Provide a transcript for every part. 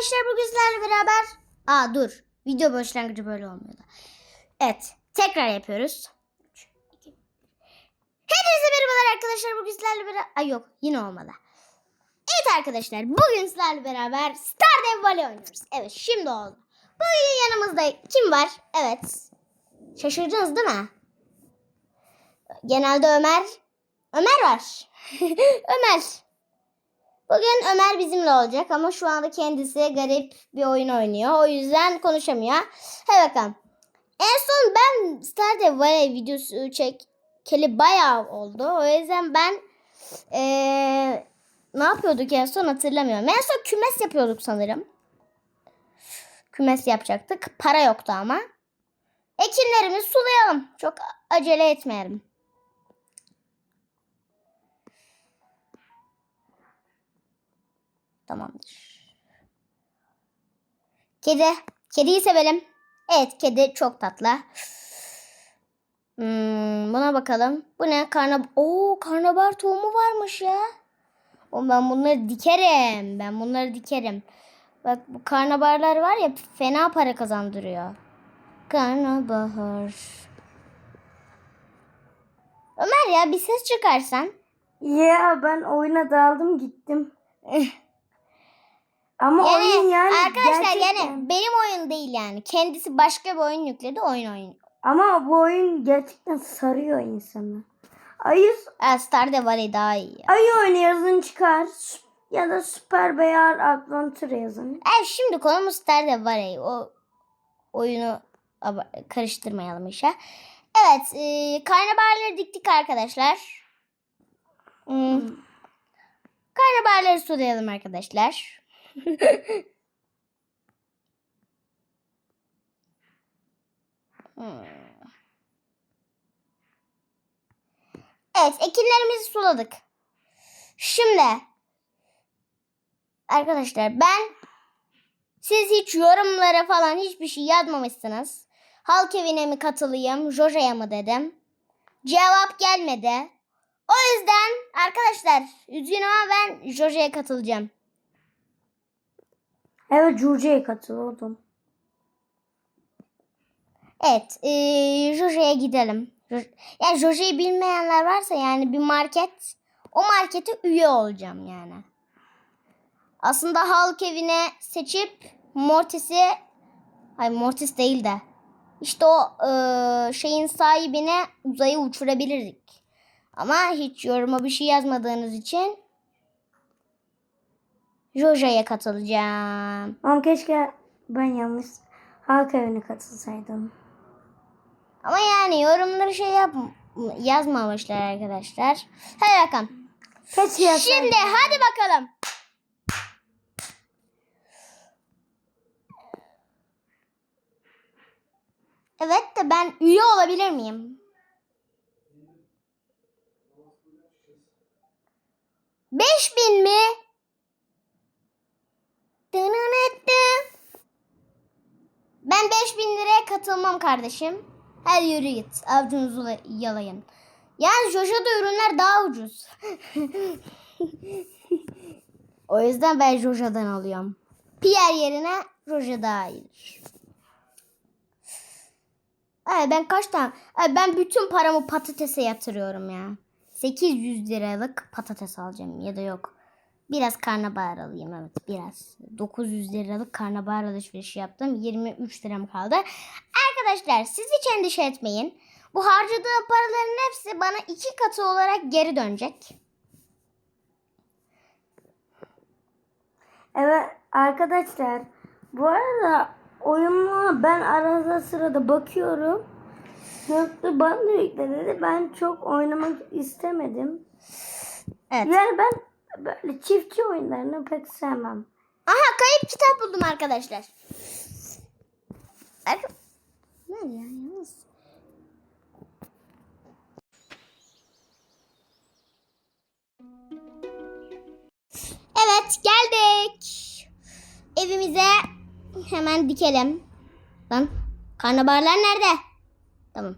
arkadaşlar bugün sizlerle beraber... Aa dur. Video başlangıcı böyle olmuyordu. Evet. Tekrar yapıyoruz. Hepinize merhabalar arkadaşlar. Bugün sizlerle beraber... Ay yok yine olmadı. Evet arkadaşlar. Bugün sizlerle beraber Stardew Valley oynuyoruz. Evet şimdi oldu. Bugün yanımızda kim var? Evet. Şaşırdınız değil mi? Genelde Ömer. Ömer var. Ömer. Bugün Ömer bizimle olacak ama şu anda kendisi garip bir oyun oynuyor. O yüzden konuşamıyor. Hadi bakalım. En son ben Stardew Valley videosu çekeli bayağı oldu. O yüzden ben eee, ne yapıyorduk en son hatırlamıyorum. En son kümes yapıyorduk sanırım. Kümes yapacaktık. Para yoktu ama. Ekinlerimizi sulayalım. Çok acele etmeyelim. Tamamdır. Kedi. Kediyi sevelim. Evet kedi çok tatlı. Hmm, buna bakalım. Bu ne? Karnab Oo, karnabahar tohumu varmış ya. O ben bunları dikerim. Ben bunları dikerim. Bak bu karnabaharlar var ya fena para kazandırıyor. Karnabahar. Ömer ya bir ses çıkarsan. Ya ben oyuna daldım gittim. Ama Yani oyun yani arkadaşlar gerçekten- yani benim oyun değil yani. Kendisi başka bir oyun yükledi oyun oyun. Ama bu oyun gerçekten sarıyor insanı. Ayı, Stardew Valley daha iyi. ya. ayı oyunu yazın çıkar. Ya da Super Bear Adventure yazın. Evet şimdi konumuz Stardew Valley. O oyunu karıştırmayalım işe. Evet e, karnabaharları diktik arkadaşlar. Hmm. Karnabaharları sulayalım arkadaşlar. Hmm. Evet ekinlerimizi suladık. Şimdi arkadaşlar ben siz hiç yorumlara falan hiçbir şey yazmamışsınız. Halk evine mi katılayım, Joja'ya mı dedim. Cevap gelmedi. O yüzden arkadaşlar üzgünüm ama ben Joja'ya katılacağım. Evet Curce'ye katılıyordum. Evet, eee Joja'ya gidelim. Jo- Yani Joja'yı bilmeyenler varsa yani bir market, o markete üye olacağım yani. Aslında halk evine seçip Mortis'i, hayır Mortis değil de işte o eee, şeyin sahibine uzaya uçurabilirdik. Ama hiç yoruma bir şey yazmadığınız için Joja'ya katılacağım. Ama keşke ben yanlış halk evine katılsaydım. Ama yani yorumları şey yap yazmamışlar arkadaşlar. Hadi bakalım. Keşke. Şimdi hadi bakalım. Evet de ben üye olabilir miyim? Beş bin mi? Ben 5000 liraya katılmam kardeşim. Hadi yürü git. Avcunuzu la- yalayın. Yani Joja'da ürünler daha ucuz. o yüzden ben Joja'dan alıyorum. Pierre yerine Joja daha iyidir. Ay ben kaç tane? Ay ben bütün paramı patatese yatırıyorum ya. 800 liralık patates alacağım ya da yok. Biraz karnabahar alayım evet biraz. 900 liralık karnabahar alışverişi yaptım. 23 liram kaldı. Arkadaşlar siz hiç endişe etmeyin. Bu harcadığım paraların hepsi bana iki katı olarak geri dönecek. Evet arkadaşlar bu arada oyununa ben arada sırada bakıyorum. Yoktu bana da yükle dedi. Ben çok oynamak istemedim. Evet. Yani ben böyle çiftçi oyunlarını pek sevmem. Aha kayıp kitap buldum arkadaşlar. Arka... Nerede ya yalnız? Evet geldik. Evimize hemen dikelim. Lan karnabaharlar nerede? Tamam.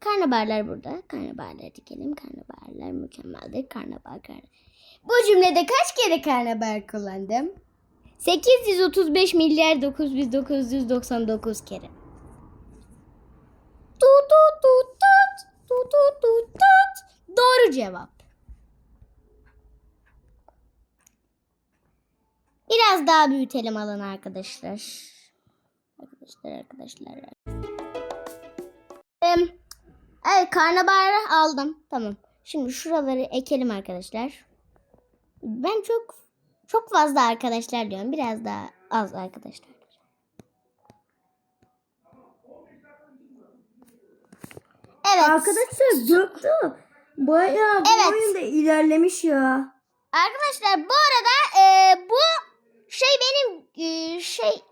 Karnabaharlar burada. Karnabaharları dikelim. Karnabaharlar mükemmeldir. Karnabahar karnabahar. Bu cümlede kaç kere karnabahar kullandım? 835 milyar 9999 kere. Tut tut tut tut tut tut tut tut. Doğru cevap. Biraz daha büyütelim alın arkadaşlar. Arkadaşlar arkadaşlar. Evet karnabaharı aldım. Tamam. Şimdi şuraları ekelim arkadaşlar. Ben çok çok fazla arkadaşlar diyorum. Biraz daha az arkadaşlar. Evet. Arkadaşlar Göktuğ bayağı bu Evet. oyunda ilerlemiş ya. Arkadaşlar bu arada e, bu şey benim e, şey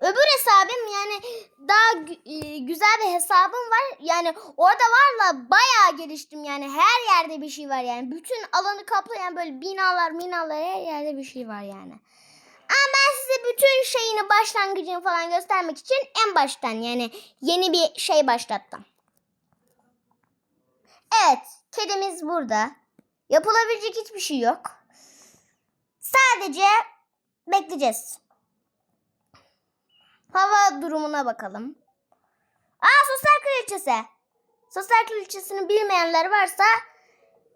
öbür hesabım yani daha e, güzel bir hesabım var. Yani orada varla bayağı geliştim yani her yerde bir şey var yani. Bütün alanı kaplayan böyle binalar minalar her yerde bir şey var yani. Ama ben size bütün şeyini başlangıcını falan göstermek için en baştan yani yeni bir şey başlattım. Evet kedimiz burada. Yapılabilecek hiçbir şey yok. Sadece bekleyeceğiz. Hava durumuna bakalım. Aa sosyal kraliçesi. Sosyal kraliçesini bilmeyenler varsa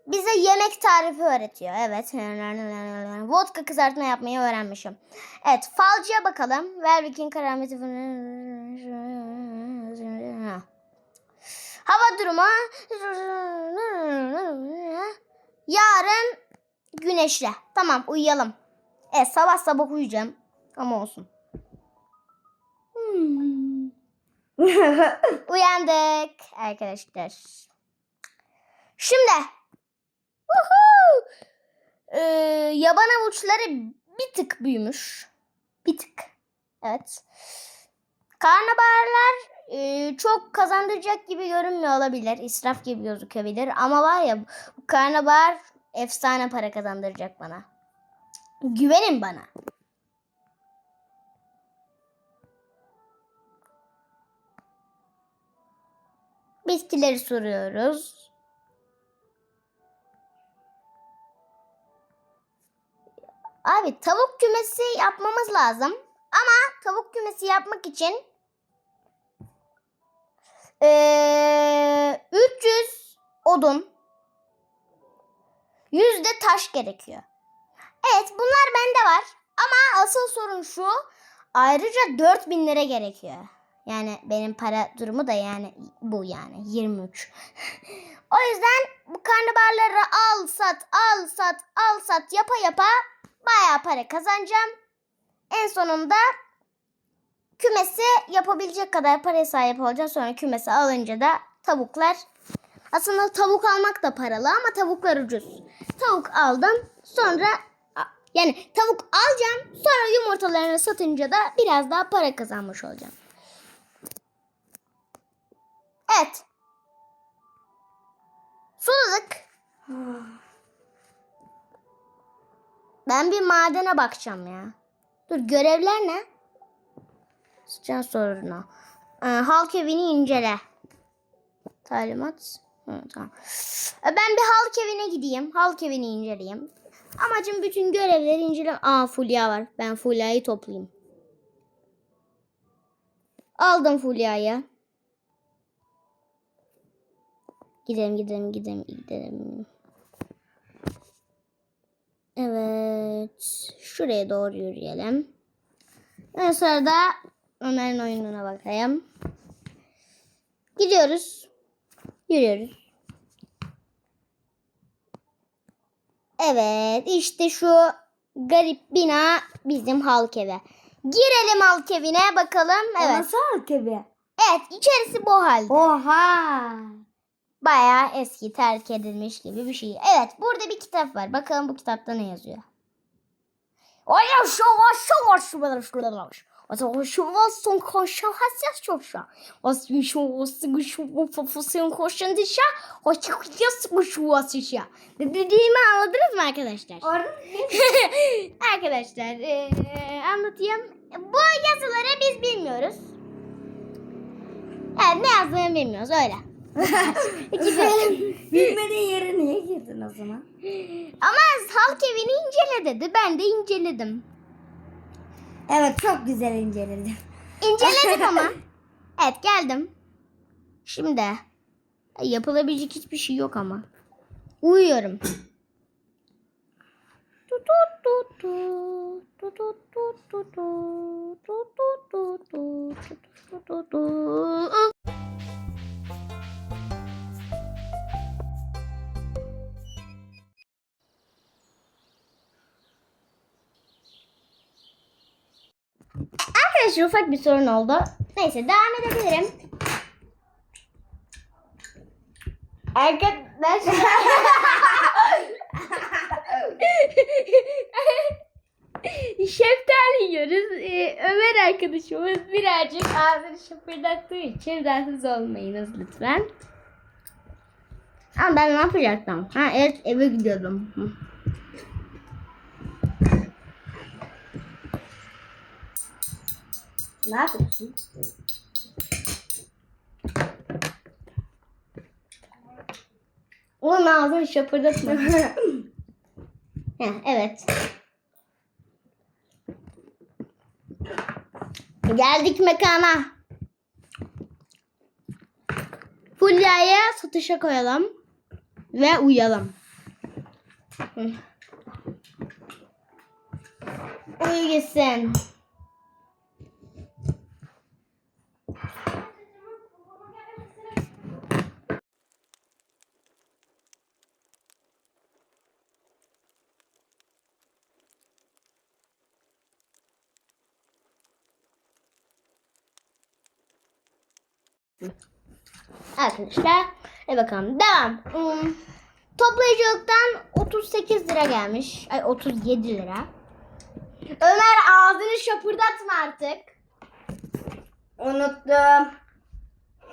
bize yemek tarifi öğretiyor. Evet. Vodka kızartma yapmayı öğrenmişim. Evet. Falcıya bakalım. Velvik'in karameti. Hava durumu. Yarın güneşli. Tamam uyuyalım. Evet sabah sabah uyuyacağım. Ama olsun. Uyandık arkadaşlar. Şimdi. Woohoo! Ee, yaban avuçları bir tık büyümüş. Bir tık. Evet. Karnabaharlar e, çok kazandıracak gibi görünmüyor olabilir. İsraf gibi gözükebilir. Ama var ya bu karnabahar efsane para kazandıracak bana. Güvenin bana. Bitkileri soruyoruz. Abi tavuk kümesi yapmamız lazım. Ama tavuk kümesi yapmak için eee 300 odun 100 de taş gerekiyor. Evet bunlar bende var. Ama asıl sorun şu. Ayrıca 4000 lira gerekiyor. Yani benim para durumu da yani bu yani 23. o yüzden bu karnabaharları al sat al sat al sat yapa yapa bayağı para kazanacağım. En sonunda kümesi yapabilecek kadar paraya sahip olacağım. Sonra kümesi alınca da tavuklar aslında tavuk almak da paralı ama tavuklar ucuz. Tavuk aldım. Sonra yani tavuk alacağım. Sonra yumurtalarını satınca da biraz daha para kazanmış olacağım. Evet. Suladık. Ben bir madene bakacağım ya. Dur görevler ne? Sıçan sorunu. Ee, halk evini incele. Talimat. Hı, tamam. Ee, Ben bir halk evine gideyim. Halk evini inceleyeyim. Amacım bütün görevleri incele. Aa Fulya var. Ben Fulya'yı toplayayım. Aldım Fulya'yı. Gidelim gidelim gidelim gidelim. Evet. Şuraya doğru yürüyelim. En sonra da Ömer'in oyununa bakayım. Gidiyoruz. Yürüyoruz. Evet işte şu garip bina bizim halk evi. Girelim halk evine bakalım. Evet. Nasıl halkebi? Evet içerisi bu halde. Oha. Bayağı eski terk edilmiş gibi bir şey. Evet burada bir kitap var. Bakalım bu kitapta ne yazıyor. Oya şu var şu var şu var şu var. Also şu var son koşu hasya şu şu. Was bir şu was şu bu fofusun koşun dışa. O çıkıyor şu was şu. Dediğimi anladınız mı arkadaşlar? Arkadaşlar eee, anlatayım. Bu yazıları biz bilmiyoruz. Evet ne yazdığını bilmiyoruz öyle. Gidelim. Bilmediğin yere niye girdin o zaman? Ama halk evini incele dedi. Ben de inceledim. Evet çok güzel inceledim. İnceledik ama. Evet geldim. Şimdi yapılabilecek hiçbir şey yok ama. Uyuyorum. Arkadaşlar ufak bir sorun oldu. Neyse devam edebilirim. Arkadaşlar. Şeftali yiyoruz. Ee, Ömer arkadaşımız birazcık ağzını şapırdattığı için rahatsız olmayınız lütfen. Ama ben ne yapacaktım? Ha evet eve gidiyordum. Hı. Ne yapıyorsun? Oğlum ağzını şapırdatma. Evet. Geldik mekana. Fulya'ya satışa koyalım. Ve uyuyalım. Uyu gitsin. Arkadaşlar hadi bakalım devam. Hmm, toplayıcılıktan 38 lira gelmiş. Ay 37 lira. Ömer ağzını şapırdatma artık. Unuttum.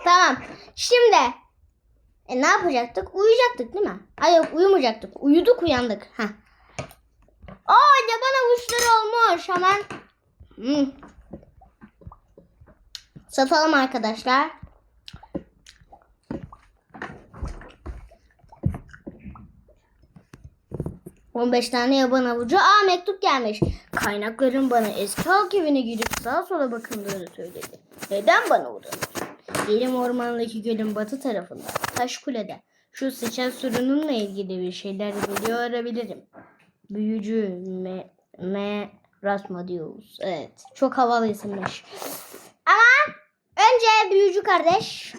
Tamam. Şimdi e, ne yapacaktık? Uyuyacaktık değil mi? Ay yok uyumayacaktık. Uyuduk uyandık. Ha. Aa yaban avuçları olmuş. Hemen Hmm. satalım arkadaşlar. On beş tane yaban avucu. Aa mektup gelmiş. Kaynakların bana eski halk evine gidip sağa sola bakındığını söyledi. Neden bana uğradın? Yerim ormandaki gölün batı tarafında. Taş kulede. Şu sıçan sorununla ilgili bir şeyler biliyor olabilirim. Büyücü me, me Rasmodius. Evet. Çok havalı isimmiş. Ama önce büyücü kardeş.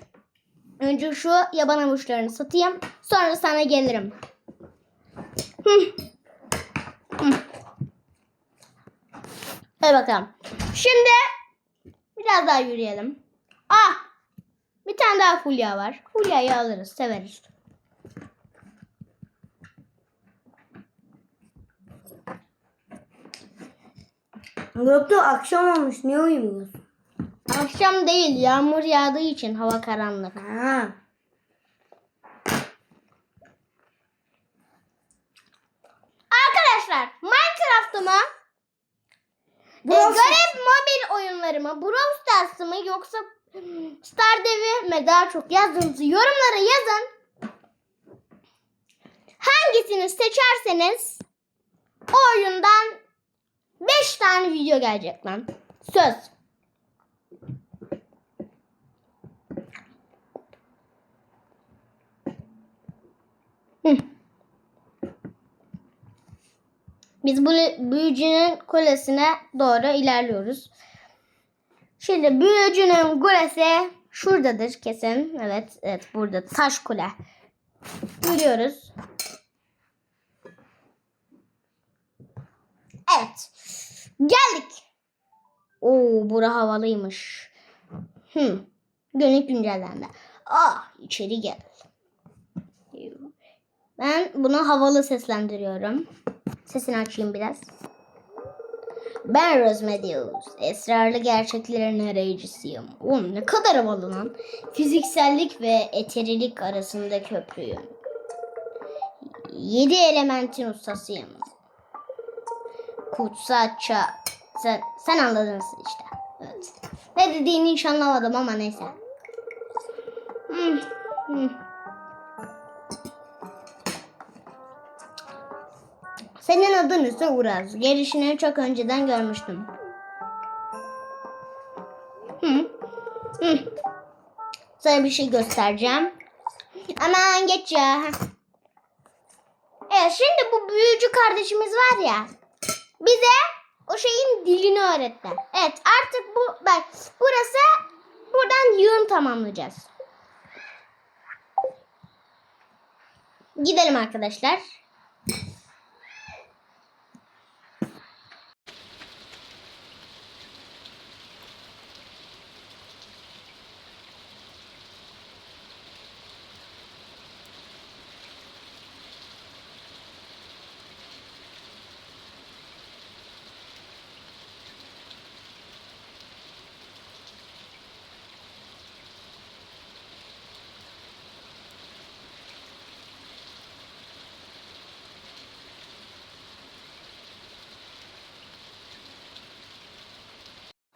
Önce şu yaban avuçlarını satayım. Sonra sana gelirim. Hadi bakalım. Şimdi biraz daha yürüyelim. Ah! Bir tane daha Fulya var. Fulya'yı alırız, severiz. Yoktu akşam olmuş. Niye uyumuyorsun? Akşam değil, yağmur yağdığı için hava karanlık. Ha. Arkadaşlar, Minecraft'ı mı? E, Brawl garip mobil oyunları mı? Brawl Stars'ı mı yoksa Stardew'i mi daha çok yazınız. Yorumlara yazın. Hangisini seçerseniz o oyundan 5 tane video gelecek lan. Söz. Hı. Biz bu büyücünün kulesine doğru ilerliyoruz. Şimdi büyücünün kulesi şuradadır kesin. Evet, evet burada taş kule. Yürüyoruz. Evet. Geldik. Oo, bura havalıymış. Hmm. Günlük güncellendi. Ah, içeri gel. Ben bunu havalı seslendiriyorum. Sesini açayım biraz. Ben Rose Meadows. Esrarlı gerçeklerin arayıcısıyım. Oğlum ne kadar havalı lan. Fiziksellik ve eterilik arasında köprüyüm. Yedi elementin ustasıyım. Kutsatça. Sen, sen anladın işte. Evet. Ne dediğini hiç anlamadım ama neyse. Hmm, hmm. Senin adın ise Uraz. Gelişini çok önceden görmüştüm. Hı. Hı. Sana bir şey göstereceğim. Aman geç ya. Evet şimdi bu büyücü kardeşimiz var ya. Bize o şeyin dilini öğretti. Evet artık bu bak burası buradan yığın tamamlayacağız. Gidelim arkadaşlar.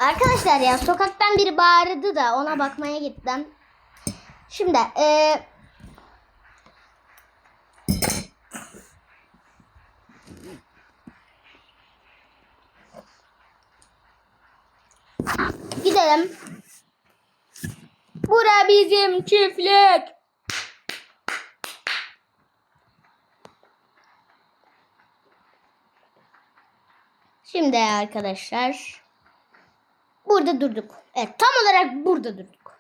Arkadaşlar ya sokaktan biri bağırdı da ona bakmaya gittim. Şimdi e, gidelim. Bura bizim çiftlik. Şimdi arkadaşlar Burada durduk. Evet tam olarak burada durduk.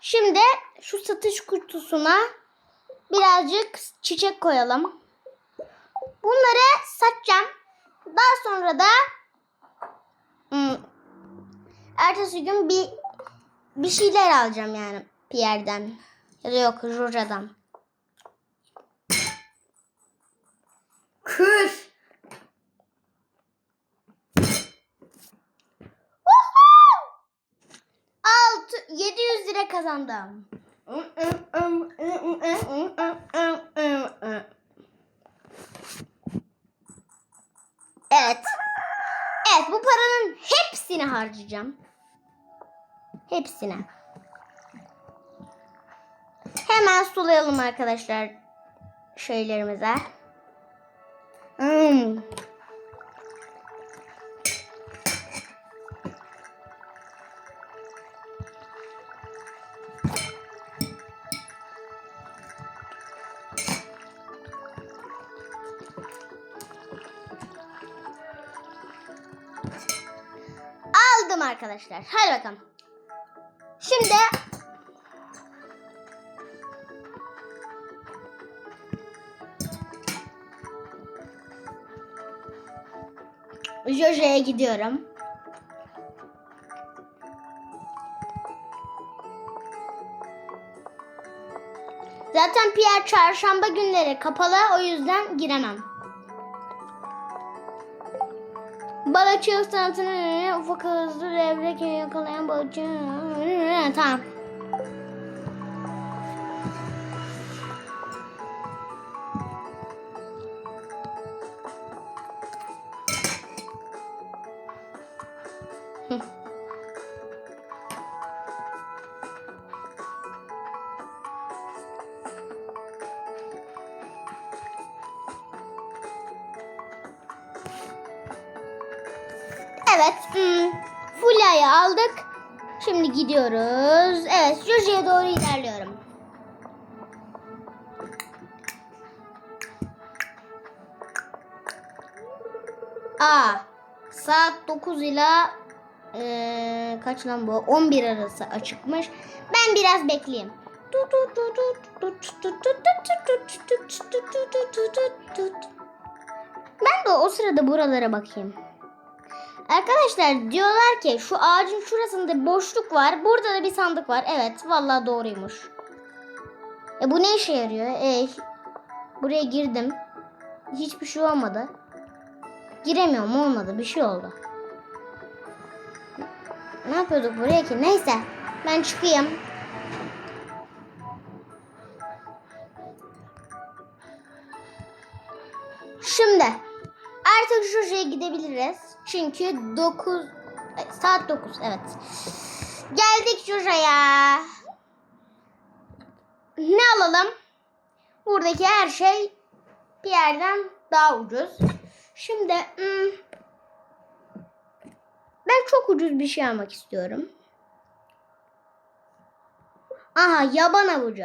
Şimdi şu satış kutusuna birazcık çiçek koyalım. Bunları satacağım. Daha sonra da hmm, ertesi gün bir bir şeyler alacağım yani Pierre'den. Ya da yok Roja'dan. Kazandım. Evet. Evet bu paranın hepsini harcayacağım. Hepsini. Hemen sulayalım arkadaşlar şeylerimize. Arkadaşlar. Hadi bakalım. Şimdi Jojo'ya gidiyorum. Zaten Pierre çarşamba günleri kapalı o yüzden giremem. Balıkçılık sanatını ufak hızlı levrek yakalayan balıkçı. Tamam. Aa. Saat 9 ile eee, kaç lan bu? 11 arası açıkmış. Ben biraz bekleyeyim. Ben de o sırada buralara bakayım. Arkadaşlar diyorlar ki şu ağacın şurasında boşluk var. Burada da bir sandık var. Evet vallahi doğruymuş. E bu ne işe yarıyor? E, buraya girdim. Hiçbir şey olmadı. Giremiyorum olmadı. Bir şey oldu. Ne yapıyorduk buraya ki? Neyse. Ben çıkayım. Şimdi artık Jojo'ya gidebiliriz. Çünkü 9 saat 9 evet. Geldik Jojo'ya. Ne alalım? Buradaki her şey bir yerden daha ucuz. Şimdi hmm, ben çok ucuz bir şey almak istiyorum. Aha yaban avucu.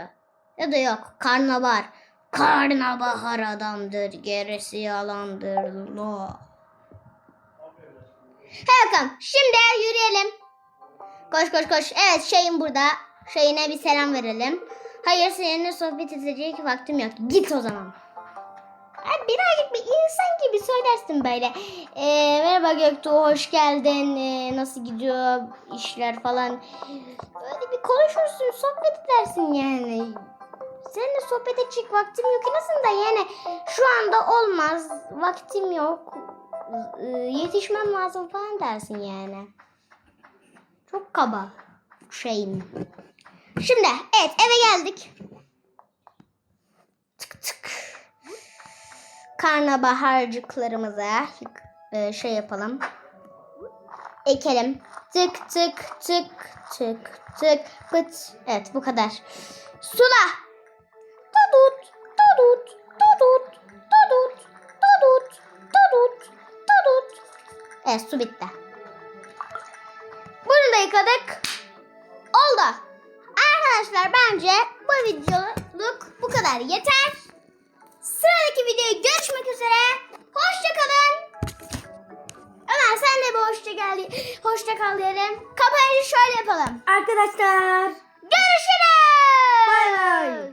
Ya da yok karnabahar. Karnabahar adamdır gerisi yalandır. No. Bakalım şimdi yürüyelim. Koş koş koş. Evet şeyin burada. Şeyine bir selam verelim. Hayır seninle sohbet edecek vaktim yok. Git o zaman. Ay, birazcık bir insan gibi söylersin böyle. Ee, merhaba Göktuğ hoş geldin. Ee, nasıl gidiyor işler falan. Böyle bir konuşursun sohbet edersin yani. Seninle sohbet edecek vaktim yok. En azından yani şu anda olmaz. Vaktim yok. Ee, yetişmem lazım falan dersin yani. Çok kaba şeyim. Şimdi evet eve geldik. Tık tık. Karnabaharcıklarımıza e, şey yapalım. Ekelim. Tık tık tık tık tık pıt. Evet bu kadar. Sula. Dudut dudut dudut dudut dudut dudut dudut. Evet su bitti. Bunu da yıkadık. Oldu. Arkadaşlar bence bu videoluk bu kadar yeter. Sıradaki videoya görüşmek üzere. Hoşçakalın. Ömer sen de bir hoşça gel. Hoşça kal diyelim. Kapanışı şöyle yapalım. Arkadaşlar. Görüşürüz. Bay bay.